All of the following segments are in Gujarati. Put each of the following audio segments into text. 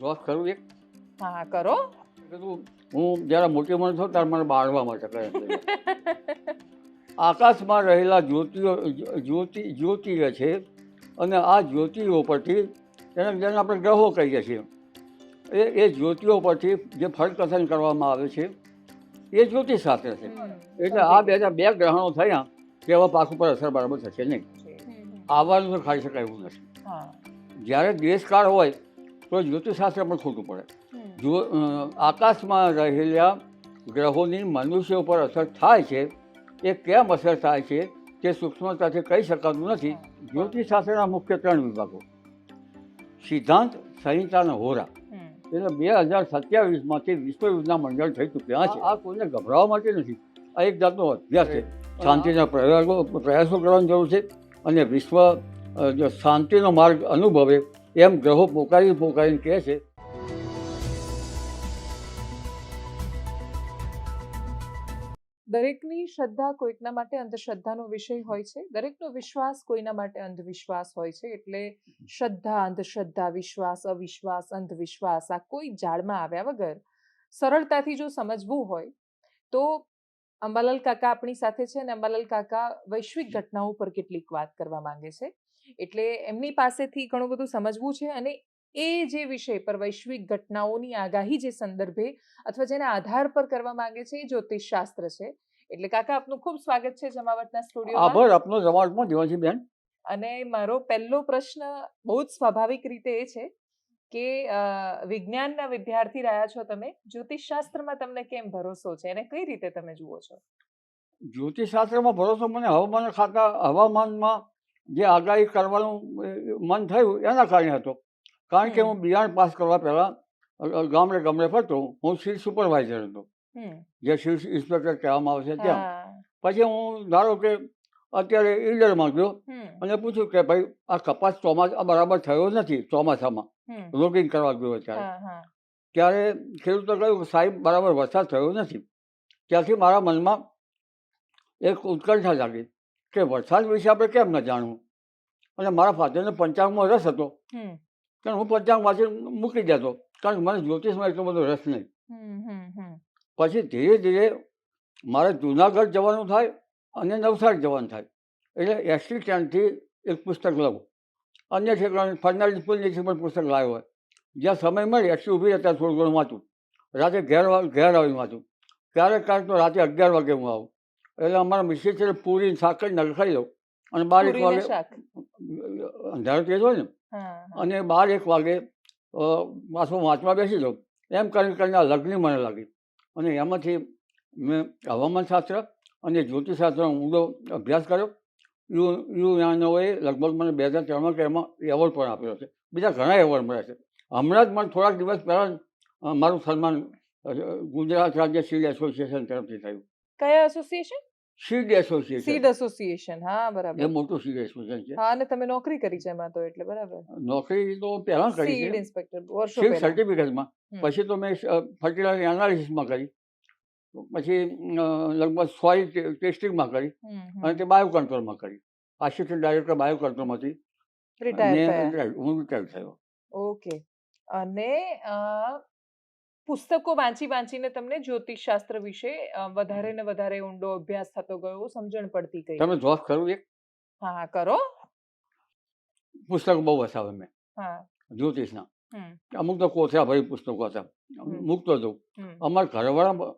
જોબ કરું એક? હા કરો. હું જ્યારે મોટી ઉંમર છું ત્યારે મને બાળવા માટે કહે આકાશમાં રહેલા જ્યોતિઓ જ્યોતિ જ્યોતિઓ છે અને આ જ્યોતિઓ પરથી એને જેને આપણે ગ્રહો કહીએ છીએ એ એ જ્યોતિઓ પરથી જે ફળકથન કરવામાં આવે છે એ જ્યોતિષશાસ્ત્ર છે. એટલે આ બે બે ગ્રહણો થયા કે હવે પાક ઉપર અસર બરાબર થશે નહીં. આવવાનું ખાઈ શકાય એવું નથી. જ્યારે દેશકાળ હોય તો જ્યોતિષશાસ્ત્ર પણ ખોટું પડે. જો આકાશમાં રહેલા ગ્રહોની મનુષ્ય ઉપર અસર થાય છે એ કેમ અસર થાય છે તે સૂક્ષ્મતાથી કહી શકાતું નથી. જ્યોતિષશાસ્ત્રના મુખ્ય ત્રણ વિભાગો. સિદ્ધાંત સંહિતા અને હોરા. એટલે બે હજાર સત્યાવીસમાંથી વિશ્વયુદ્ધના મંડળ થઈ ચૂક્યા છે. આ કોઈને ગભરાવા માટે નથી. આ એક જાતનો અભ્યાસ છે. શાંતિના પ્રયાસો પ્રયાસો કરવાની જરૂર છે અને વિશ્વ શાંતિનો માર્ગ અનુભવે એમ ગ્રહો પોકારી પોકારીને કહે છે, દરેકની શ્રદ્ધા કોઈકના માટે અંધશ્રદ્ધાનો વિષય હોય છે. દરેકનો વિશ્વાસ કોઈના માટે અંધવિશ્વાસ હોય છે. એટલે શ્રદ્ધા, અંધશ્રદ્ધા, વિશ્વાસ, અવિશ્વાસ, અંધવિશ્વાસ આ કોઈ જાળમાં આવ્યા વગર સરળતાથી જો સમજવું હોય, તો અંબાલાલ કાકા આપણી સાથે છે અને અંબાલાલ કાકા વૈશ્વિક ઘટનાઓ પર કેટલીક વાત કરવા માંગે છે. એટલે એમની પાસેથી ઘણું બધું સમજવું છે અને એ જે વિષય પર વૈશ્વિક ઘટનાઓની આગાહી જે સંદર્ભે અથવા જેના આધાર પર કરવા માંગે છે એ જ્યોતિષ શાસ્ત્ર છે. એટલે કાકા આપનું ખૂબ સ્વાગત છે જમાવટના સ્ટુડિયો આભાર આપનો જવાબમાં દેવાજી બેન અને મારો પહેલો પ્રશ્ન બહુ જ સ્વાભાવિક રીતે એ છે કે વિજ્ઞાનના વિદ્યાર્થી રહ્યા છો તમે જ્યોતિષ શાસ્ત્રમાં તમને કેમ ભરોસો છે અને કઈ રીતે તમે જુઓ છો? જ્યોતિષશાસ્ત્રમાં ભરોસો મને હવામાન ખાતા હવામાનમાં જે આગાહી કરવાનું મન થયું એના કારણે હતો. કારણ કે હું બિયારણ પાસ કરવા પહેલાં ગામડે ગામડે ફરતો હું સીટ સુપરવાઇઝર હતો. જે સીટ ઇન્સ્પેક્ટર કહેવામાં આવે છે ત્યાં. પછી હું ધારો કે અત્યારે ઈડરમાં ગયો અને પૂછ્યું કે ભાઈ આ કપાસ ચોમાસા બરાબર થયો નથી ચોમાસામાં? લોગિંગ રોગિંગ કરવા ગયો ત્યારે હા, હા. ત્યારે ખેડૂતો કહ્યું સાહેબ બરાબર વરસાદ થયો નથી. ત્યાંથી મારા મનમાં એક ઉત્કંઠા જાગી. કે વરસાદ વિશે આપણે કેમ ન જાણવું? અને મારા ફાધરને પંચાંગમાં રસ હતો. કારણ હું પંચાંગ વાંચી મૂકી દેતો. કારણ કે મને જ્યોતિષમાં એટલો બધો રસ નહીં. પછી ધીરે ધીરે મારે જુનાગઢ જવાનું થાય અને નવસારી જવાનું થાય. એટલે એસટી સ્ટેન્ડથી એક પુસ્તક લઉં. અન્ય ઠેકાણે ફર્નાન્ડિસ પુલની પણ પુસ્તક લાવ્યો હોય. જ્યાં સમય મળે એસટી ઊભી રહેતા થોડું ઘણું વાંચું. રાતે ઘેર ઘેર આવીને વાંચું. ક્યારેક ક્યારેક તો રાતે અગિયાર વાગે હું આવું. એટલે અમારા મિસ્સેસ છે પૂરી સાકર નખાઈ દઉં અને બાર એક વાગે અંધારો તેજ હોય ને. અને બાર એક વાગે પાછું વાંચવા બેસી દઉં એમ કરીને કરીને લગ્ન મને લાગી. અને એમાંથી મેં હવામાનશાસ્ત્ર અને જ્યોતિષશાસ્ત્રનો ઊંડો અભ્યાસ કર્યો. યુ યુએનઓએ લગભગ મને બે હજાર ત્રણમાં કે એમાં એવોર્ડ પણ આપ્યો છે. બીજા ઘણા એવોર્ડ મળ્યા છે. હમણાં જ મને થોડાક દિવસ પહેલાં મારું સન્માન ગુજરાત રાજ્ય સિવિલ એસોસિએશન તરફથી થયું. કયા association seed association seed association હા એ મોટું સીડ એસોસિએશન છે. હા અને તમે નોકરી કરી છે એમાં તો એટલે બરાબર. નોકરી તો પહેલા કરી સીડ ઇન્સ્પેક્ટર વર્ષો પહેલા. સર્ટિફિકેટમાં. પછી તો મેં ફર્ટિલાઇઝર એનાલિસિસમાં કરી. પછી લગભગ સોઇલ ટેસ્ટિંગમાં કરી. અને તે બાયો કંટ્રોલમાં કરી. આસિસ્ટન્ટ ડાયરેક્ટર બાયો કંટ્રોલમાંથી રિટાયર હું રિટાયર થયો. ઓકે અને પુસ્તકો વાંચી વાંચીને તમને જ્યોતિષ શાસ્ત્ર વિશે વધારે ને વધારે ઊંડો અભ્યાસ થતો ગયો સમજણ પડતી ગઈ. તમે જોબ ખરું એક? હા કરો. પુસ્તક બહુ વસાવે મેં. હા. જ્યોતિષના. અમુક તો કોથળા ભાઈ પુસ્તકો હતા. મૂકતો હતો. અમારા ઘરવાળા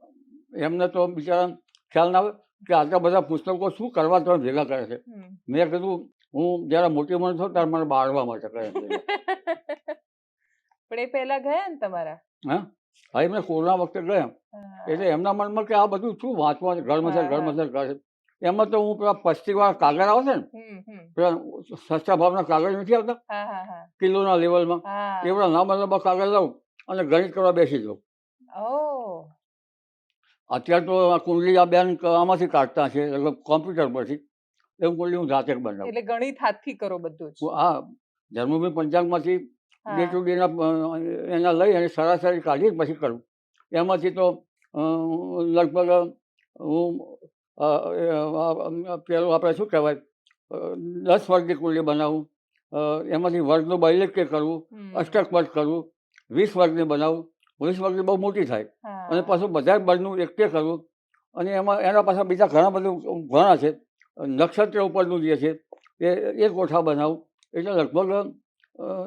એમને તો બિચારા ખ્યાલ ના આવે કે આટલા બધા પુસ્તકો શું કરવા તમે ભેગા કરે છે. મેં કીધું હું જયારે મોટી ઉંમર થયો ત્યારે મને બાળવા માટે કરે પણ એ પહેલા ગયા ને તમારા? હા. હા એમને કોરોના વખતે ગયા. એટલે એમના મનમાં કે આ બધું શું વાંચવા છે ઘર ઘર હા. કરે એમાં તો હું પેલા પસ્તીવાળા કાગળ આવે છે ને. પેલા સસ્તા ભાવના કાગળ નથી આવતા? કિલોના લેવલમાં. એવડા લાંબા લાંબા કાગળ લઉં અને ગણિત કરવા બેસી જાઉં. અત્યારે તો કુંડલી આ બેન આમાંથી કાઢતા છે લગભગ કોમ્પ્યુટર પરથી. એવું કુંડલી હું જાતે જ બનાવું. એટલે ગણિત હાથથી કરો બધું હા જન્મભૂમિ પંચાંગમાંથી. ડે ટુ ડેના એના લઈ અને સરાસરી કાઢી પછી કરું. એમાંથી તો લગભગ હું પેલું આપણે શું કહેવાય દસ વર્ગની કુંડલી બનાવું એમાંથી વર્ગનું બૈલેક્ય કરવું અષ્ટક વર્ગ કરવું વીસ વર્ગની બનાવું. વીસ વર્ગની બહુ મોટી થાય. અને પાછું બધા વર્ગનું એકઠે કરવું અને એમાં એના પાછા બીજા ઘણા બધું ઘણા છે. નક્ષત્ર ઉપરનું જે છે એ એક ગોઠા બનાવું. એટલે લગભગ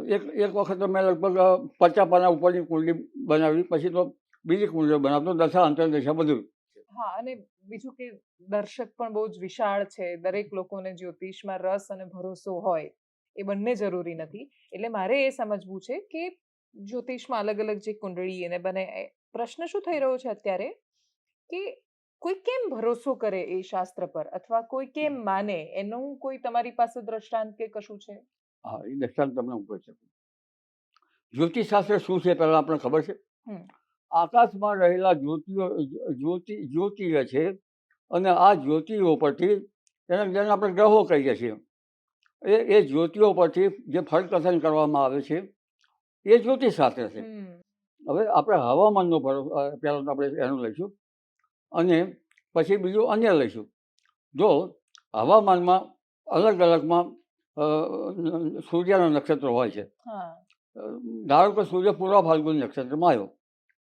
એક એક વખત તો મેં લગભગ પચાસ પાના ઉપરની કુંડલી બનાવી, પછી તો બીજી કુંડલીઓ બનાવતો, દશા, અંતરદશા બધું. હા, અને બીજું કે દર્શક પણ બહુ જ વિશાળ છે, દરેક લોકોને જ્યોતિષમાં રસ અને ભરોસો હોય, એ બંને જરૂરી નથી. એટલે મારે એ સમજવું છે કે જ્યોતિષમાં અલગ અલગ જે કુંડળી એને બને પ્રશ્ન શું થઈ રહ્યો છે અત્યારે? કે કોઈ કેમ ભરોસો કરે એ શાસ્ત્ર પર? અથવા કોઈ કેમ માને? એનું કોઈ તમારી પાસે દ્રષ્ટાંત કે કશું છે? હા એ દ્રષ્ટાંત તમને હું કહી શકું. જ્યોતિષશાસ્ત્ર શું છે પહેલાં આપણને ખબર છે? આકાશમાં રહેલા જ્યોતિઓ જ્યોતિ જ્યોતિય છે અને આ જ્યોતિઓ પરથી એને જેને આપણે ગ્રહો કહીએ છીએ એ એ જ્યોતિઓ પરથી જે ફળકથન કરવામાં આવે છે એ જ્યોતિષશાસ્ત્ર છે. હવે આપણે હવામાનનો પહેલાં તો આપણે એનું લઈશું અને પછી બીજું અન્ય લઈશું. જો હવામાનમાં અલગ અલગમાં સૂર્યના નક્ષત્રો હોય છે. ધારો કે સૂર્ય પૂર્વ ફાલ્ગુન નક્ષત્રમાં આવ્યો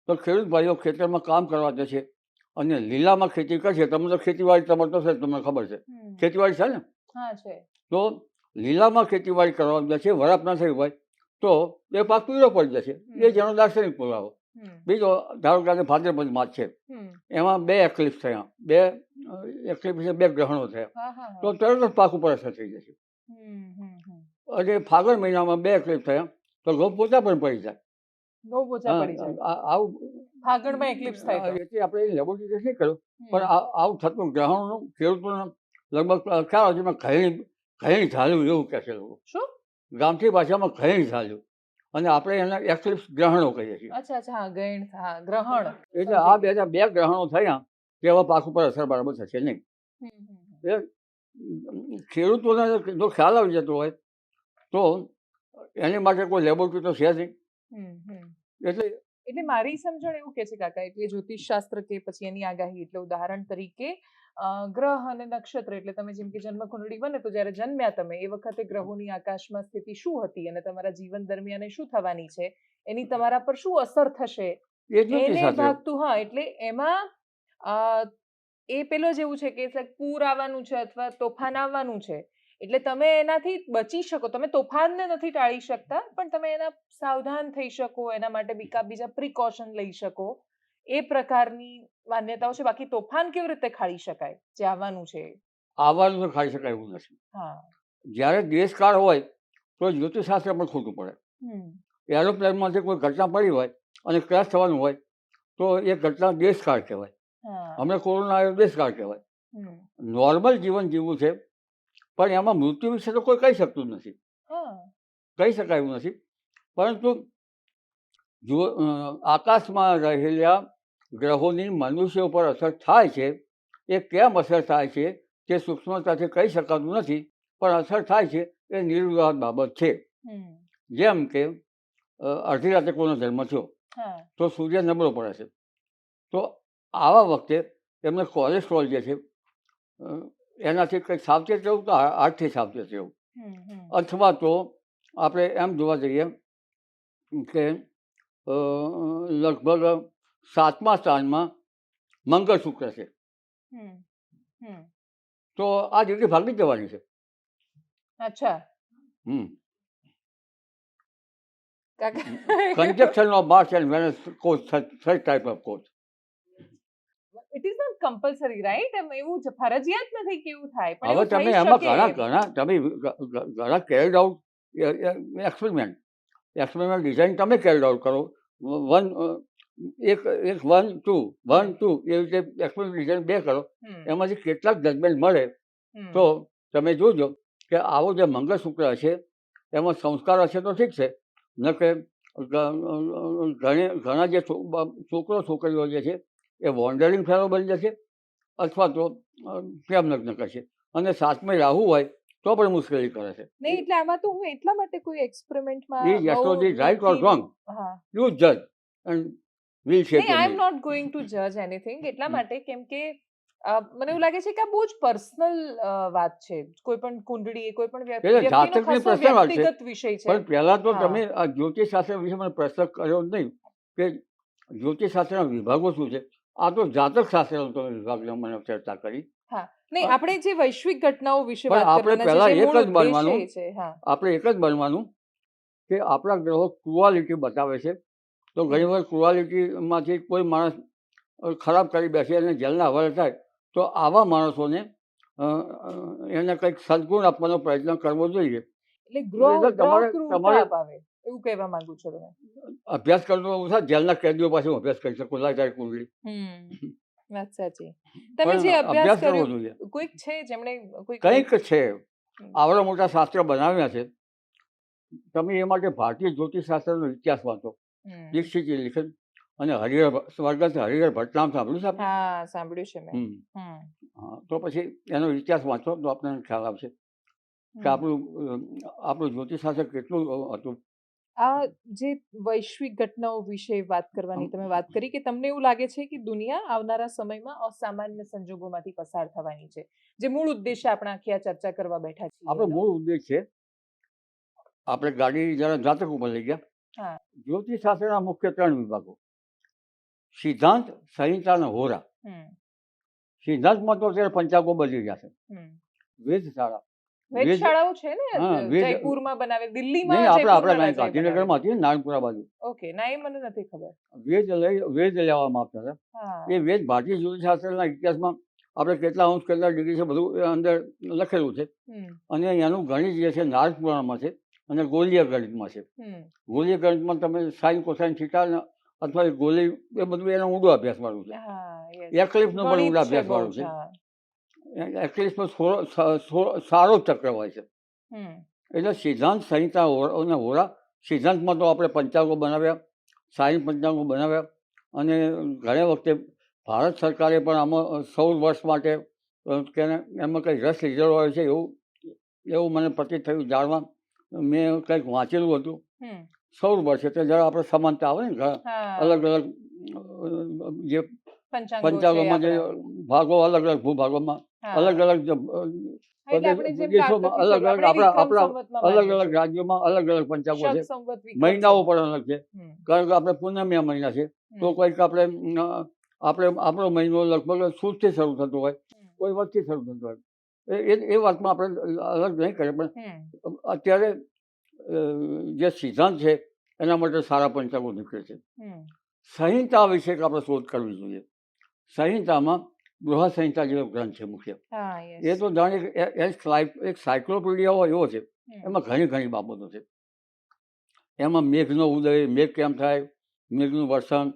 તો ખેડૂત ભાઈઓ ખેતરમાં કામ કરવા જશે અને લીલામાં ખેતી કરશે. તમને તો ખેતીવાડી તમારે તો છે તમને ખબર છે. ખેતીવાડી છે ને? તો લીલામાં ખેતીવાડી કરવા જશે વરાપ ના થઈ હોય તો એ પાક પીળો પડી જશે. એ જેનો દાર્શનિક પુરાવો. બીજો ધારો કે ભાદ્રપદ માસ છે એમાં બે એક્લિપ્સ થયા. બે એક્લિપ્સ બે ગ્રહણો થયા. તો તરત જ પાક ઉપર અસર થઈ જશે. અને ફાગણ મહિનામાં બે એકલીફ થયા તો ગૌ પોતા પણ પડી જાય. બહુ પોચા પડી જાય. આ- આ- આવું ફાગણમાં એક્લિપ્સ થાય એટલે આપણે લેબોરેટરી નહીં કર્યું પણ આ- આવું થતું ગ્રહણનું ખેડૂતોને લગભગ ખ્યાલ છે મેં ઘણી ઘણી એવું કહે છે લોકો. શું? ગામઠી ભાષામાં ઘણી ઝાલ્યું. અને આપણે એના એક્લિપ્સ ગ્રહણો કહીએ છીએ. અચ્છા અચ્છા ગૈણ ગ્રહણ એટલે આ બે બે ગ્રહણો થયા. કે હવે પાક ઉપર અસર બરાબર થશે નહીં. ખેડૂતોને જો ખ્યાલ આવી જતો હોય તો એની માટે કોઈ લેબોરેટરી તો છે જ નહીં. એટલે એટલે મારી સમજણ એવું કે છે કાકા એટલે જ્યોતિષ શાસ્ત્ર કે પછી એની આગાહી એટલે ઉદાહરણ તરીકે ગ્રહ અને નક્ષત્ર એટલે તમે જેમ કે જન્મ કુંડળી બને તો જ્યારે જન્મ્યા તમે એ વખતે ગ્રહોની આકાશમાં સ્થિતિ શું હતી અને તમારા જીવન દરમિયાન શું થવાની છે? એની તમારા પર શું અસર થશે? એને ભાગતું હા એટલે એમાં એ પેલો જેવું છે કે પૂર આવવાનું છે અથવા તોફાન આવવાનું છે. એટલે તમે એનાથી બચી શકો. તમે તોફાનને નથી ટાળી શકતા પણ તમે એના સાવધાન થઈ શકો એના માટે બીકા બીજા પ્રિકોશન લઈ શકો. એ પ્રકારની માન્યતાઓ છે. બાકી તોફાન કેવી રીતે ખાળી શકાય? જે આવવાનું છે આવવાનું ખાઈ શકાય એવું નથી. હા. જ્યારે દેશકાળ હોય તો જ્યોતિષશાસ્ત્ર પણ ખોટું પડે. હમ. એરોપ્લેનમાંથી કોઈ ઘટના પડી હોય અને ક્રેશ થવાનું હોય તો એ ઘટના દેશકાળ કહેવાય. હમણાં કોરોના આવ્યો દેશકાળ કહેવાય. નોર્મલ જીવન જીવવું છે પણ એમાં મૃત્યુ વિશે તો કોઈ કહી શકતું નથી. કહી શકાય એવું નથી. પરંતુ જો આકાશમાં રહેલા ગ્રહોની મનુષ્ય ઉપર અસર થાય છે એ કેમ અસર થાય છે તે સૂક્ષ્મતાથી કહી શકાતું નથી પણ અસર થાય છે એ નિર્વિવાદ બાબત છે. જેમ કે અડધી રાતે કોનો જન્મ થયો તો સૂર્ય નબળો પડે છે. તો આવા વખતે એમને કોલેસ્ટ્રોલ જે છે એનાથી કંઈક સાવચેત રહેવું તો હાર્ટથી સાવચેત રહેવું. અથવા તો આપણે એમ જોવા જઈએ કે લગભગ સાતમા સ્થાનમાં મંગળસૂત્ર છે. તો આ દીકરી ભાગી જવાની છે. અચ્છા. હમ. કાકા of Mars and Venus coach such type of type compulsory right એમ એવું ફરજિયાત નથી કે એવું થાય પણ હવે તમે એમાં ઘણા ઘણા તમે ઘણા carried out experiment experiment design તમે કેરીડ આઉટ કરો. વન એક એક વન ટુ વન ટુ એ રીતે એક્સપેરિમેન્ટ ડિઝાઇન બે કરો. એમાંથી કેટલાક જજમેન્ટ મળે. તો તમે જોજો કે આવો જે મંગળસૂત્ર છે એમાં સંસ્કાર હશે તો ઠીક છે. ન કે ઘણી ઘણા જે છોકરો છોકરીઓ જે છે એ વોન્ડરિંગ ફેલો બની જશે અથવા તો અ, પ્રેમ લગ્ન કરશે. અને સાતમે રાહુ હોય તો પણ મુશ્કેલી કરે છે. નહીં એટલે આમાં તો હું એટલા માટે કોઈ એક્સપેરિમેન્ટમાં ઈ astrology right or wrong you જજ એન્ડ વિલ શેક નહીં I am not going to જજ એનીથિંગ એટલા માટે કેમ કે મને એવું લાગે છે કે આ બહુ જ પર્સનલ વાત છે. કોઈ પણ કુંડળી કોઈ પણ. વ્યક્તિગત વિષય છે. પણ પહેલા તો તમે આ જ્યોતિષ શાસ્ત્ર વિશે મને પ્રશ્ન કર્યો નહીં કે જ્યોતિષ શાસ્ત્રના વિભાગો શું છે? આ તો જાતક શાસ્ત્રનો તમે વિભાગનો મને ચર્ચા કરી. નહીં આપણે જે વૈશ્વિક ઘટનાઓ વિશે વાત આપણે પહેલા એક જ બનવાનું. આપણે એક જ બનવાનું કે આપણા ગ્રહો ક્રુઆલિટી બતાવે છે. તો ઘણી વાર ક્રુઆલિટીમાંથી કોઈ માણસ ખરાબ કરી બેસે અને જેલના હવાલે થાય તો આવા માણસોને એને કંઈક સદગુણ આપવાનો પ્રયત્ન કરવો જોઈએ. તમારે- તમારે- એવું કહેવા માંગુ છો તમે? અભ્યાસ કરતો હું થાય જેલના કેદીઓ પાસે હું અભ્યાસ કરી શકું લાય કુંડળી હમ વાત સાચી. તમે જે અભ્યાસ કર્યો કોઈક છે જેમણે કોઈ કંઈક છે. આવડા મોટા શાસ્ત્ર બનાવ્યા છે. તમે એ માટે ભારતીય જ્યોતિષ શાસ્ત્રનો ઇતિહાસ વાંચો. હમ. દીક્ષિતજી લિખન અને હરિહર સ્વર્ગસ્થ હરિહર ભટ્ટ નામ સાંભળ્યું છે હા સાંભળ્યું છે મેં. તો પછી એનો ઇતિહાસ વાંચો તો આપણને ખ્યાલ આવશે કે આપણું આપણું જ્યોતિષ શાસ્ત્ર કેટલું હતું. આ જે વૈશ્વિક ઘટનાઓ વિશે વાત કરવાની તમે વાત કરી કે તમને એવું લાગે છે કે દુનિયા આવનારા સમયમાં અસામાન્ય સંજોગોમાંથી પસાર થવાની છે. જે મૂળ ઉદ્દેશ્ય આપણે આખી આ ચર્ચા કરવા બેઠા છીએ આપણો મૂળ ઉદ્દેશ છે. આપણે ગાડી જરા જાતક ઉપર લઈ ગયા હા. જ્યોતિષ શાસ્ત્રના મુખ્ય ત્રણ વિભાગો. સિદ્ધાંત સંહિતા અને હોરા. સિદ્ધાંતમાં તો અત્યારે પંચાંગો બદલી ગયા છે. વેધશાળા. વેદ- શાળાઓ છે ને જયપુરમાં બનાવે દિલ્હીમાં નહીં આપણે આપણે ગાંધીનગરમાં હતી નારણપુરા બાજુ. ઓકે ના એ મને નથી ખબર. વેદ લઈ લેવામાં આવતા હતા. એ વેદ ભારતીય જ્યોતિષશાસ્ત્રના ઇતિહાસમાં આપણે કેટલા અંશ કેટલા ડિગ્રી છે બધું અંદર લખેલું છે. અને એનું ગણિત જે છે નારદમાં છે અને ગોલીય ગણિતમાં છે. ગોલીય ગણિતમાં તમે સાઈન કોસાઈન થીટા અથવા ગોલી એ બધું એનો ઊંડો અભ્યાસ વાળું છે એકલીફ yes. પણ ઊંડો અભ્યાસ વાળું છે. એક્લિપ્સમાં થોડો સારો ચક્ર હોય છે. એટલે સિદ્ધાંત સંહિતા અને હોરા સિદ્ધાંતમાં તો આપણે પંચાંગો બનાવ્યા સાઈન પંચાંગો બનાવ્યા અને ઘણા વખતે ભારત સરકારે પણ આમાં સૌ વર્ષ માટે તેને એમાં કંઈ રસ લીધેલો હોય છે એવું એવું મને પ્રતિત થયું જાણવા. મેં કંઈક વાંચેલું હતું. સૌર વર્ષ એટલે જરા આપણે સમાનતા આવે ને અલગ અલગ જે પંચાંગોમાં જે ભાગો અલગ અલગ ભૂભાગોમાં અલગ અલગ દેશોમાં અલગ અલગ આપણા- આપણા અલગ અલગ રાજ્યોમાં અલગ અલગ પંચાંગો છે. મહિનાઓ પણ અલગ છે. કારણ કે આપણે પૂનમિયા મહિના છે. તો કંઈક આપણે આપણે આપણો મહિનો લગભગ સુદથી શરૂ થતો હોય. કોઈ વખતથી શરૂ થતો હોય. એ એ- એ વાતમાં આપણે અલગ નહીં કરીએ પણ અત્યારે જે સિદ્ધાંત છે એના માટે સારા પંચાંગો નીકળે છે. સંહિતા વિશે આપણે શોધ કરવી જોઈએ. સંહિતામાં બૃહદ સંહિતા જેવો ગ્રંથ છે મુખ્ય. એ તો જાણે એક સાયક્લોપીડિયા હોય એવો છે. એમાં ઘણી ઘણી બાબતો છે. એમાં મેઘનો ઉદય મેઘ કેમ થાય મેઘનું વર્ષણ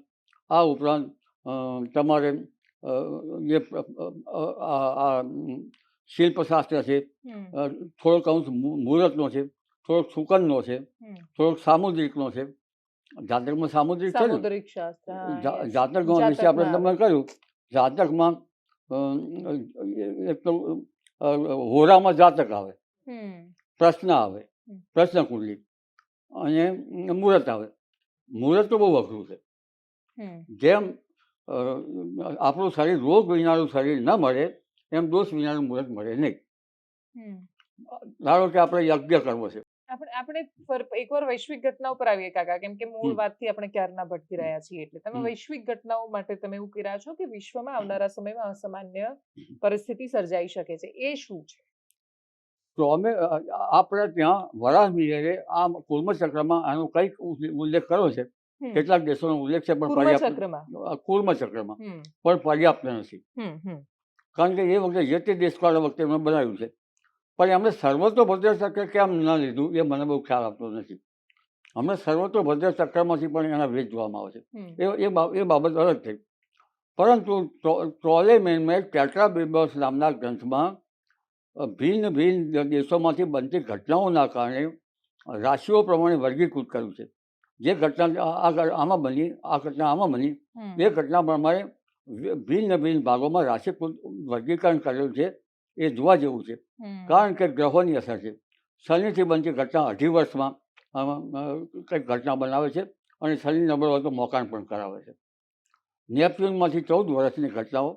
આ ઉપરાંત તમારે જે શિલ્પશાસ્ત્ર છે થોડોક અંશ મુહૂર્તનો છે થોડોક સુકનનો છે થોડોક સામુદ્રિકનો છે જાતકમાં સામુદ્રિક સામુદ્રિક શાસ્ત્ર જાતકમાં વિશે આપણે જાતકમાં. તમે કહ્યું જાતકમાં એક તો હોરામાં જાતક આવે પ્રશ્ન આવે. પ્રશ્ન કુંડલી અને મુહૂર્ત આવે. મુહૂર્ત તો બહુ અઘરું છે. જેમ આપણું શરીર રોગ વિનાનું શરીર ન મળે એમ દોષ વિનાનું મુહૂર્ત મળે નહીં. ધારો કે આપણે યજ્ઞ કરવો છે. આપણે આપણે એકવાર વૈશ્વિક ઘટનાઓ પર આવીએ કાકા કેમ કે મૂળ વાતથી આપણે ક્યારના ભટકી રહ્યા છીએ એટલે. તમે વૈશ્વિક ઘટનાઓ માટે તમે એવું કહી રહ્યા છો કે વિશ્વમાં આવનારા સમયમાં અસામાન્ય પરિસ્થિતિ સર્જાઈ શકે છે. એ શું છે? તો અમે આપણે ત્યાં વરાહ મિયરે આ કુર્મચક્રમાં આનો કંઈક ઉલ્લેખ કર્યો છે. કેટલાક દેશોનો ઉલ્લેખ છે પણ પર્યાપ્ત કુર્મચક્રમાં પણ પર્યાપ્ત નથી. કારણ કે એ વખતે જે તે દેશકાળ વખતે એમણે બનાવ્યું છે પણ એમણે સર્વતોભદ્ર ચક્ર કેમ ન લીધું એ મને બહુ ખ્યાલ આપતો નથી. હમણાં સર્વતોભદ્ર ચક્રમાંથી પણ એના વેચ જોવામાં આવે છે. એ એ એ બાબત અલગ થઈ પરંતુ ટ્રો- ટ્રોલેમેનમાં ટેટ્રાબિબસ નામના ગ્રંથમાં ભિન્ન ભિન્ન દેશોમાંથી બનતી ઘટનાઓના કારણે રાશિઓ પ્રમાણે વર્ગીકૃત કર્યું છે. જે ઘટના આમાં બની આ ઘટના આમાં બની. એ ઘટના પ્રમાણે ભિન્ન ભિન્ન ભાગોમાં રાશિકૃત વર્ગીકરણ કરેલું છે. એ જોવા જેવું છે. કારણ કે ગ્રહોની અસર છે. શનિથી બનતી ઘટના અઢી વર્ષમાં કંઈક ઘટના બનાવે છે અને શનિ નબળો હોય તો મોકાણ પણ કરાવે છે. નેપ્ચ્યુનમાંથી ચૌદ વર્ષની ઘટનાઓ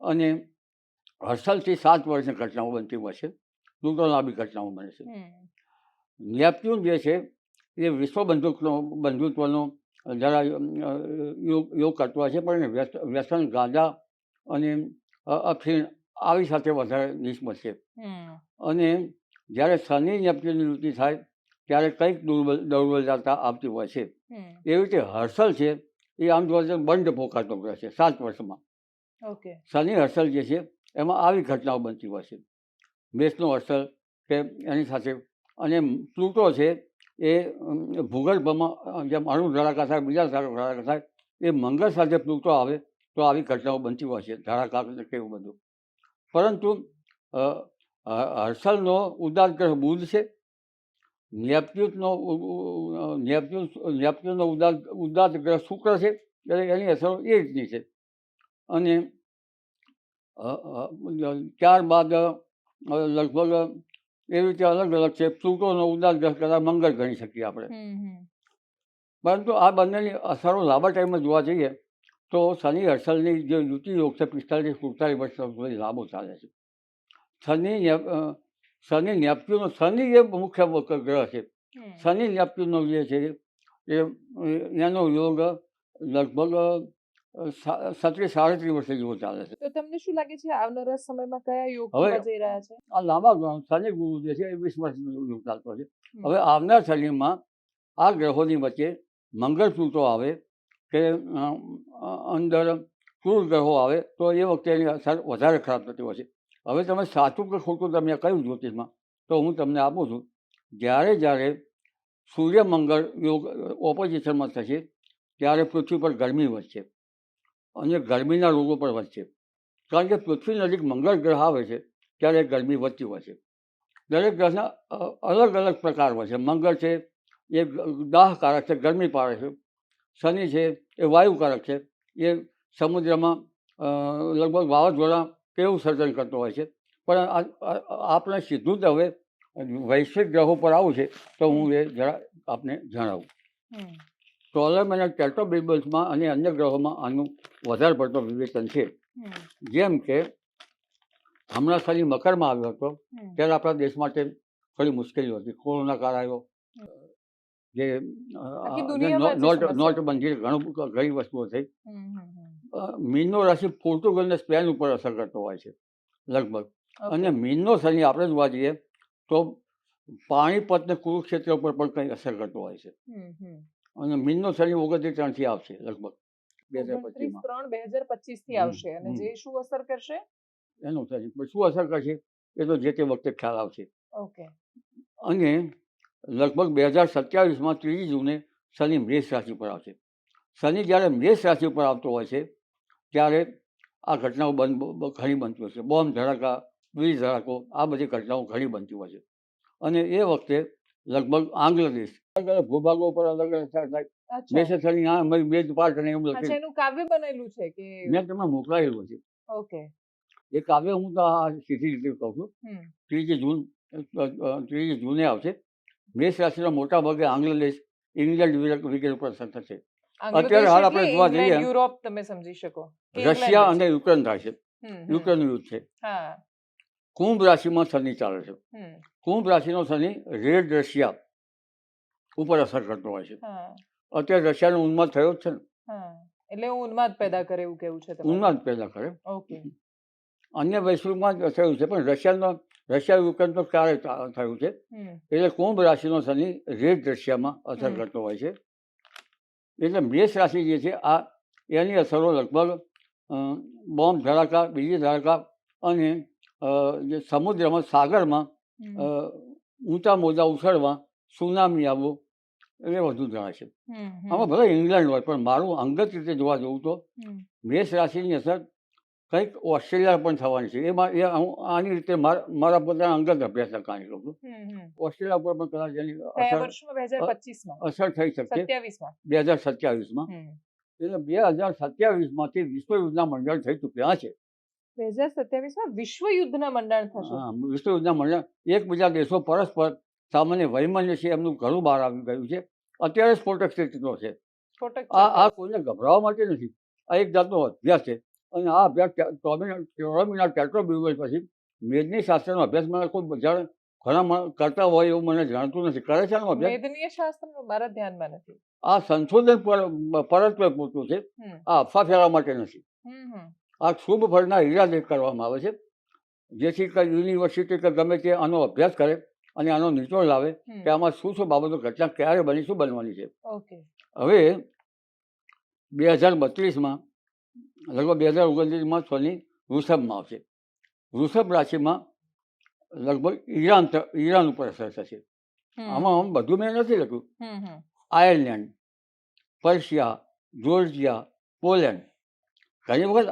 અને હર્ષલથી સાત વર્ષની ઘટનાઓ બનતી હોય છે. પ્લુટોના બી ઘટનાઓ બને છે. નેપ્ચ્યુન જે છે એ વિશ્વ બંધુત્વનો બંધુત્વનો જરા યોગ યોગ કરતો હોય છે પણ વ્યસન ગાંજા અને અફીણ આવી સાથે વધારે નિસ્બત છે. અને જ્યારે શનિ નેપચ્યુનની વૃત્તિ થાય ત્યારે કંઈક દુર્બલ દુર્બલતા આવતી હોય છે. એવી રીતે હર્ષલ છે એ આમ જોવા જઈએ બંધ પોકારતો ગ્રહ છે સાત વર્ષમાં. ઓકે. શનિ હર્ષલ જે છે એમાં આવી ઘટનાઓ બનતી હોય છે. મેષનો હર્ષલ કે એની સાથે અને પ્લુટો છે એ ભૂગર્ભમાં જેમ અણુ ધડાકા થાય બીજા ધડાકા થાય એ મંગળ સાથે પ્લુટો આવે તો આવી ઘટનાઓ બનતી હોય છે ધડાકા કે એવું બધું. પરંતુ હર્ષલનો ઉદાર ગ્રહ બુધ છે. નેપ્ટ્યુનનો નેપ્ટ્યુન નેપ્ટ્યુનનો ઉદાર ઉદાર ગ્રહ શુક્ર છે. એટલે એની અસરો એ રીતની છે. અને ત્યારબાદ લગભગ એવી રીતે અલગ અલગ છે. પ્લુટોનો ઉદાર ગ્રહ કદાચ મંગળ ગણી શકીએ આપણે. પરંતુ આ બંનેની અસરો લાંબા ટાઈમમાં જોવા જઈએ તો શનિ હર્ષલની જે યુતિ યોગ છે પિસ્તાલીસ સુડતાલીસ વર્ષ સુધી લાંબો ચાલે છે. શનિ શનિ નેપચ્યુન શનિ એ મુખ્ય ગ્રહ છે. શનિ નેપ્ચ્યુનો જે છે એ એનો યોગ લગભગ સત્રીસ સાડત્રીસ વર્ષે જેવો ચાલે છે. તો તમને શું લાગે છે આવનારા સમયમાં કયા યોગ હવે- જઈ રહ્યા છે? આ લાંબા શનિ ગુરુ જે છે એ વીસ વર્ષનો યોગ ચાલતો છે. હવે આવનાર શનિમાં આ ગ્રહોની વચ્ચે મંગળ પ્લુટો આવે કે અંદર ક્રૂર ગ્રહો આવે, તો એ વખતે એની અસર વધારે ખરાબ થતી હોય છે. હવે તમે સાચું કે ખોટું તમે કહ્યું જ્યોતિષમાં? તો હું તમને આપું છું, જ્યારે જ્યારે સૂર્ય મંગળ યોગ ઓપોઝિશનમાં થશે, ત્યારે પૃથ્વી પર ગરમી વધશે અને ગરમીના રોગો પણ વધશે. કારણ કે પૃથ્વી નજીક મંગળ ગ્રહ આવે છે, ત્યારે ગરમી વધતી હોય છે. દરેક ગ્રહના અલગ અલગ પ્રકાર હોય છે. મંગળ છે, એ દાહકારક છે, ગરમી પાડે છે. શનિ છે એ વાયુકારક છે. એ સમુદ્રમાં લગભગ વાવાઝોડા કેવું સર્જન કરતો હોય છે. પણ આપણે સીધું જ હવે વૈશ્વિક ગ્રહો પર આવું છે તો હું એ જરા આપને જણાવું. સોલર અને ટેલ્ટોબિબલ્સમાં અને અન્ય ગ્રહોમાં આનું વધારે પડતો વિવેચન છે. જેમ કે હમણાં ખાલી મકરમાં આવ્યો હતો ત્યારે આપણા દેશ માટે થોડી મુશ્કેલીઓ હતી. કોરોના કાળ આવ્યો જે. નોટબંધી ઘણું ઘણી વસ્તુઓ થઈ. મીનનો રાશિ પોર્ટુગલ અને સ્પેન ઉપર અસર કરતો હોય છે લગભગ. અને મીનનો શનિ આપણે જોવા જઈએ તો પાણીપત ને કુરુક્ષેત્ર ઉપર પણ કંઈ અસર કરતો હોય છે. અને મીનનો શનિ ઓગણત્રીસ ત્રણથી આવશે લગભગ બે હજાર પચીસ ત્રણ બે હજાર પચીસથી આવશે. અને જે શું અસર કરશે? એનું શું અસર કરશે? એ તો જે તે વખતે ખ્યાલ આવશે. ઓકે. અને લગભગ બે હજાર સત્યાવીસમાં ત્રીજી જૂને શનિ મેષ રાશિ પર આવશે. શનિ જ્યારે મેષ રાશિ પર આવતો હોય છે ત્યારે આ ઘટનાઓ બન ઘણી બનતી હોય છે. બોમ્બ ધડાકા વીજ ધડાકો આ બધી ઘટનાઓ ઘણી બનતી હોય છે. અને એ વખતે લગભગ આંગ્લ દેશ અલગ અલગ ભૂભાગો પર અલગ અલગ થાય. મેસેસરી આ મેં બે પાર્ટ અને એવું અચ્છા એનું કાવ્ય બનેલું છે કે મેં તમને મોકલાયેલું છે. ઓકે. એ કાવ્ય હું તો આ સીધી રીતે કહું છું. ત્રીજી જૂન ત્રીજી જૂને આવશે. મેષ રાશિના મોટા ભાગે આંગ્લ દેશ ઇંગ્લેન્ડ વિગેરે પર અસર થશે. અત્યારે હાલ આપણે જોવા જઈએ. યુરોપ તમે સમજી શકો. રશિયા અને યુક્રેન થાય છે છે. યુક્રેનનું યુદ્ધ છે. કુંભ રાશિમાં શનિ ચાલે છે. કુંભ રાશિનો શનિ રેડ રશિયા ઉપર અસર કરતો હોય છે. અત્યારે રશિયાનો ઉન્માદ થયો જ છે ને. એટલે હું ઉન્માદ પેદા કરે એવું કેવું છે ઉન્માદ પેદા કરે. ઓકે. અન્ય વૈશ્વિકમાં થયું છે પણ રશિયાનો રશિયા યુક્રેન ક્યારે થયું છે? એટલે કુંભ રાશિનો શનિ રેડ રશિયામાં અસર કરતો હોય છે. એટલે મેષ રાશિ જે છે આ એની અસરો લગભગ બોમ્બ ધડાકા બીજી ધડાકા અને જે સમુદ્રમાં સાગરમાં ઊંચા મોજા ઉછળવા સુનામી આવવું એ વધુ જણાય છે. હમ, હમ, આમાં ભલે ઇંગ્લેન્ડ હોય પણ મારું અંગત રીતે જોવા જવું તો મેષ રાશિની અસર કંઈક ઓસ્ટ્રેલિયા પણ થવાની છે. એમાં એ હું આની રીતે મારા પોતાના અંગત અભ્યાસ કારણે કહું છું. ઓસ્ટ્રેલિયા ઉપર પણ કદાચ એની અસર થઈ શકે. બે હજાર સત્યાવીસમાં. એટલે બે હજાર સત્યાવીસમાંથી વિશ્વ યુદ્ધના મંડળ થઈ ચૂક્યા છે. બે હજાર સત્યાવીસ વિશ્વ યુદ્ધના મંડાણ થશે. હા, વિશ્વ યુદ્ધના મંડળ. એકબીજા દેશો પરસ્પર સામાન્ય વૈમન્ય છે એમનું ઘણું બહાર આવી ગયું છે. અત્યારે સ્ફોટક સ્થિતિનો છે. આ આ કોઈને ગભરાવા માટે નથી. આ એક જાતનો અભ્યાસ છે. અને આ અભ્યાસ ટોમિના ટેટ્રોબ્યુગલ પછી મેદની શાસ્ત્રનો અભ્યાસ મને કોઈ જાણ ઘણા કરતા હોય એવું મને જાણતું નથી. કરે છે મેદનીય શાસ્ત્રનું મારા ધ્યાનમાં નથી. આ સંશોધન પર પરત્વે પૂરતું છે. આ અફવા ફેરવા માટે નથી. આ શુભ ફળના ઈરાદે કરવામાં આવે છે. જેથી કે યુનિવર્સિટી કે ગમે તે આનો અભ્યાસ કરે અને આનો નિચોડ લાવે કે આમાં શું શું બાબતો ઘટના ક્યારે બની શું બનવાની છે. હવે બે હજાર બત્રીસમાં લગભગ બે હજાર ઓગણત્રીસમાં શનિ વૃષભમાં આવશે. વૃષભ રાશિમાં લગભગ ઈરાન ઈરાન ઉપર અસર થશે. આમાં આમ બધું મેં નથી લખ્યું. Ireland Persia Georgia Poland. ઘણી વખત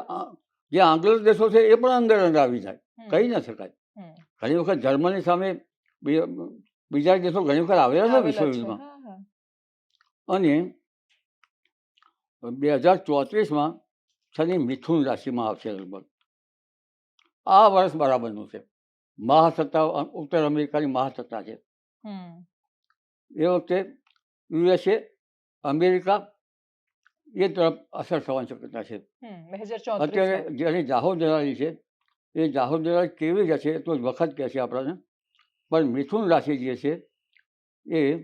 જે આંગ્લ દેશો છે એ પણ અંદર અંદર આવી જાય. કહી ન શકાય. ઘણી વખત જર્મની સામે બીજા દેશો ઘણી વખત આવેલા છે વિશ્વયુદ્ધમાં. અને બે હજાર ચોત્રીસમાં શનિ મિથુન રાશિમાં આવશે લગભગ. આ વર્ષ બરાબરનું છે. મહાસત્તા ઉત્તર અમેરિકાની મહાસત્તા છે. હમ. એ વખતે યુએસએ અમેરિકા એ તરફ અસર થવાની શક્યતા છે. અત્યારે જેની જાહો દલાલી છે એ જાહો દલાલી કેવી જશે તો જ વખત કહે છે આપણને. પણ મિથુન રાશિ જે છે એ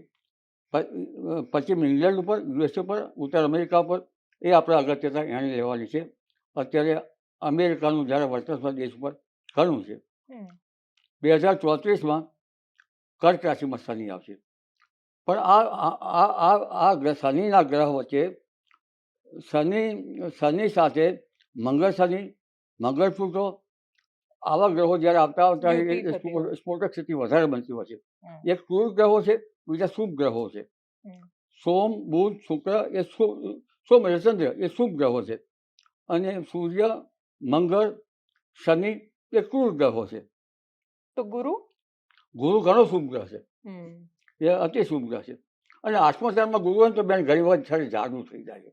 પશ્ચિમ ઇંગ્લેન્ડ ઉપર યુએસ ઉપર ઉત્તર અમેરિકા ઉપર એ આપણે અગત્યતા એણે લેવાની છે. અત્યારે અમેરિકાનું જ્યારે વર્ચસ્વ દેશ ઉપર ઘણું છે. બે હજાર ચોત્રીસમાં કર્ક રાશિમાં શનિ આવશે. પણ આ આ- ગ્રહ શનિના ગ્રહ વચ્ચે શનિ શનિ સાથે મંગળ શનિ મંગળ પ્લુટો આવા ગ્રહો જ્યારે આવતા આવતા સ્ફોટક સ્થિતિ વધારે બનતી હોય છે. એક ક્રૂર ગ્રહો છે બીજા શુભ ગ્રહો છે. સોમ બુધ શુક્ર એ શુ- સોમ એટલે ચંદ્ર એ શુભ ગ્રહો છે. અને સૂર્ય મંગળ શનિ એ ક્રૂર ગ્રહો છે. તો ગુરુ? ગુરુ ઘણો શુભ ગ્રહ છે. એ અતિ શુભ ગ્રહ છે. અને આઠમા ગુરુ હોય તો બેન ઘણી વખત શરીર જાડું થઈ જાય.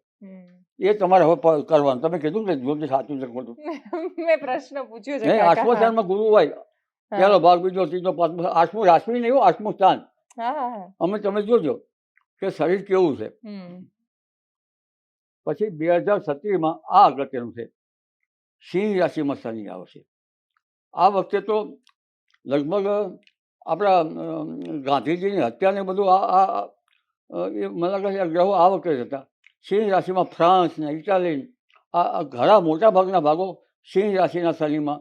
છે એ તમારે હવે કરવાનું. તમે કીધું ને જોતે સાચું છે ખોટું? મેં પ્રશ્ન પૂછ્યો છે નહીં સ્થાનમાં ગુરુ હોય. પહેલો ભાગ બીજો ત્રીજો પાંચમો આઠમું રાશિ નહીં આઠમું સ્થાન. અમે તમે જોજો કે શરીર કેવું છે. પછી બે હજાર સત્તરમાં આ અગત્યનું છે. સિંહ રાશિમાં શનિ આવશે. આ વખતે તો લગભગ આપણા ગાંધીજીની હત્યાને બધું આ આ એ મને લાગે છે ગ્રહો આ વખતે હતા. સિંહ રાશિમાં ફ્રાન્સ ને ઇટાલી આ ઘણા મોટા ભાગના ભાગો સિંહ રાશિના શનિમાં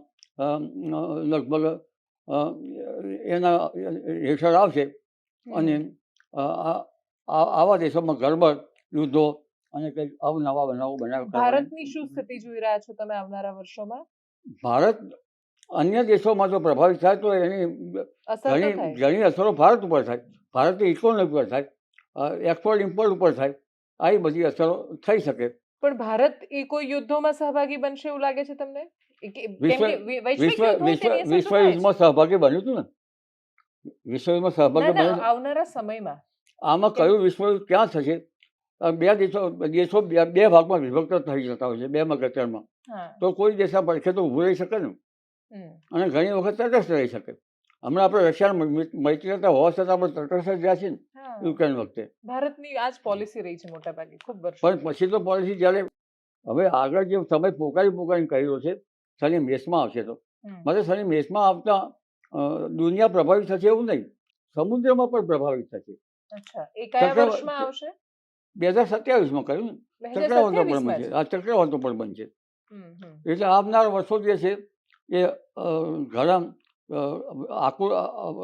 લગભગ એના હેઠળ આવશે. અને આવા દેશોમાં ગરબડ યુદ્ધો અને કંઈક અવનવા બનાવો બનાવ ભારતની શું સ્થિતિ જોઈ રહ્યા છો તમે આવનારા વર્ષોમાં? ભારત અન્ય દેશોમાં જો પ્રભાવિત થાય તો એની ઘણી ઘણી અસરો ભારત ઉપર થાય. ભારતની ઇકોનોમી ઉપર થાય. એક્સપોર્ટ ઇમ્પોર્ટ ઉપર થાય. આવી બધી અસરો થઈ શકે. પણ ભારત એ કોઈ યુદ્ધોમાં સહભાગી બનશે એવું લાગે છે તમને? વિશ્વ-. યુદ્ધમાં સહભાગી બન્યું હતું ને? વિશ્વ યુદ્ધમાં સહભાગી બન્યું. આવનારા સમયમાં. આમાં કયું વિશ્વ યુદ્ધ ક્યાં થશે? બે દેશો દેશો બે ભાગમાં વિભક્ત થઈ જતા હોય છે બે મગજમાં તો કોઈ દેશના પડખે તો ઊભું રહી શકે ને. અને ઘણી વખત તટસ્થ રહી શકે. હમણાં આપણે રશિયાના મૈત્રીતા હોવા છતાં આપણે તટસ્થ જ રહ્યા છીએ ને યુક્રેન વખતે. ભારતની આ જ પોલિસી રહી છે મોટા ભાગે ખૂબ પણ પછી તો પોલિસી જ્યારે હવે આગળ જે સમય પોકારી પોકારીને કર્યો છે શનિ મેષમાં આવશે તો. મારે શનિ મેષમાં આવતા દુનિયા પ્રભાવિત થશે એવું નહીં. સમુદ્રમાં પણ પ્રભાવિત થશે. અચ્છા. એ કયા વર્ષમાં આવશે? બે હજાર સત્યાવીસમાં બે ચક્રવાતો પણ બનશે. આ ચક્રવાતો પણ બનશે. એટલે આવનાર વર્ષો જે છે એ ગરમ ઘણા આકુળ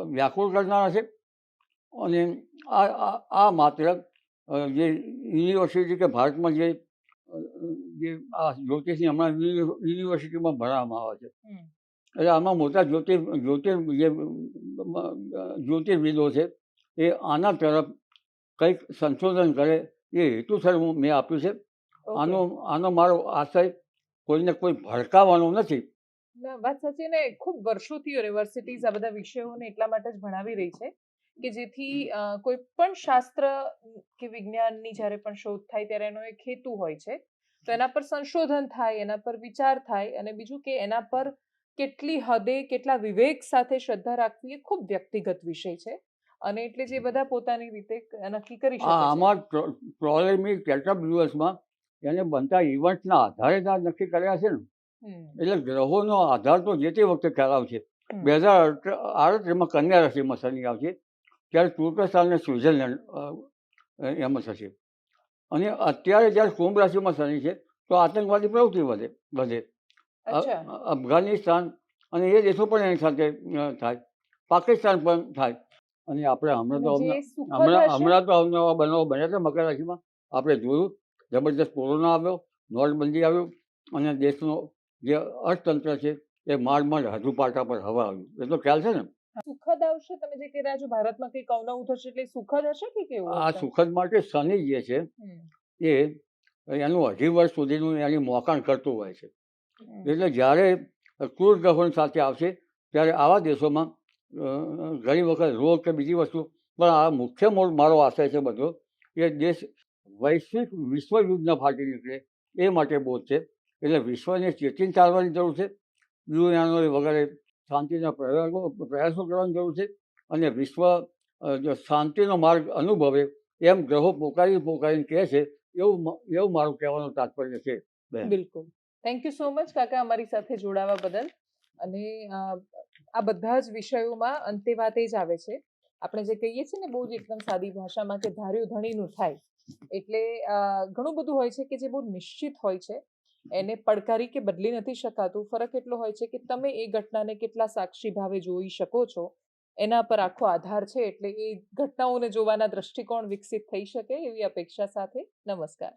વ્યાકુળ કરનારા છે. અને આ આ- આ માત્ર જે યુનિવર્સિટી કે ભારતમાં જે જે આ જ્યોતિષની હમણાં યુનિવર્સિટીમાં ભણાવવામાં આવે છે. એટલે આમાં મોટા જ્યોતિર જ્યોતિર જે જ્યોતિર્વિદો છે એ આના તરફ કંઈક સંશોધન કરે એ હેતુસર હું મેં આપ્યું છે. આનો આનો મારો આશય કોઈને કોઈ ભડકાવવાનો નથી. ના વાત સાચી ને ખૂબ વર્ષોથી યુનિવર્સિટીઝ આ બધા વિષયોને એટલા માટે જ ભણાવી રહી છે કે જેથી કોઈ પણ શાસ્ત્ર કે વિજ્ઞાનની જ્યારે પણ શોધ થાય ત્યારે એનો એક હેતુ હોય છે. તો એના પર સંશોધન થાય એના પર વિચાર થાય અને બીજું કે એના પર કેટલી હદે કેટલા વિવેક સાથે શ્રદ્ધા રાખવી એ ખૂબ વ્યક્તિગત વિષય છે. અને એટલે જે બધા પોતાની રીતે નક્કી કરી શકે આમાં છે. આમાં દિવસમાં એને બનતા ઇવેન્ટના આધારે નક્કી કર્યા છે ને. એટલે ગ્રહોનો આધાર તો જે તે વખતે ખ્યાલ આવશે બે હજાર આડત્રીસમાં કન્યા રાશિમાં શનિ આવશે. ત્યારે તુર્કસ્તાન અને સ્વિટ્ઝરલેન્ડ એમ એમાં થશે. અને અત્યારે જ્યારે કુંભ રાશિમાં શનિ છે તો આતંકવાદી પ્રવૃત્તિ વધે વધે. અફઘાનિસ્તાન અને એ દેશો પણ એની સાથે થાય. પાકિસ્તાન પણ થાય. અને આપણે હમણાં તો હમણાં હમણાં તો અવનવા બનાવો બન્યા છે મકર રાશિમાં આપણે જોયું જબરદસ્ત કોરોના આવ્યો નોટબંધી આવ્યું અને દેશનો જે અર્થતંત્ર છે એ માંડ માંડ હજુ પાટા પર હવા આવ્યું એ તો ખ્યાલ છે ને? સુખદ આવશે તમે જે કહી રહ્યા છો ભારતમાં કંઈક અવનવું થશે એટલે સુખદ હશે કે કેવું આ સુખદ માટે શનિ જે છે એ એનું અઢી વર્ષ સુધીનું એની મોકાણ કરતું હોય છે. એટલે જ્યારે ક્રૂર ગ્રહણ સાથે આવશે ત્યારે આવા દેશોમાં ઘણી વખત રોગ કે બીજી વસ્તુ, પણ આ મુખ્ય મૂળ મારો આશય છે બધો એ દેશ વૈશ્વિક વિશ્વયુદ્ધ ફાટી નીકળે એ માટે બોધ છે. એટલે વિશ્વને ચેતીને ચાલવાની જરૂર છે યુએનઓ વગેરે શાંતિના પ્રયોગો, પ્રયાસો કરવાની જરૂર છે, અને વિશ્વ શાંતિનો માર્ગ અનુભવે એમ ગ્રહો પોકારી પોકારીને કહે છે, એવું એવું મારું કહેવાનું તાત્પર્ય છે બિલકુલ. થેન્ક યુ સો મચ કાકા, અમારી સાથે જોડાવા બદલ. અને આ બધા જ વિષયોમાં અંતે વાત જ આવે છે. આપણે જે કહીએ છીએ ને, બહુ જ એકદમ સાદી ભાષામાં કે ધાર્યું ધણીનું થાય, એટલે ઘણું બધું હોય છે કે જે બહુ નિશ્ચિત હોય છે. એને પડકારી કે બદલી નથી શકાતું. ફરક એટલો હોય છે કે તમે એ ઘટનાને કેટલા સાક્ષી ભાવે જોઈ શકો છો. એના પર આખો આધાર છે, એટલે એ ઘટનાઓને જોવાના દ્રષ્ટિકોણ વિકસિત થઈ શકે એવી અપેક્ષા સાથે. નમસ્કાર.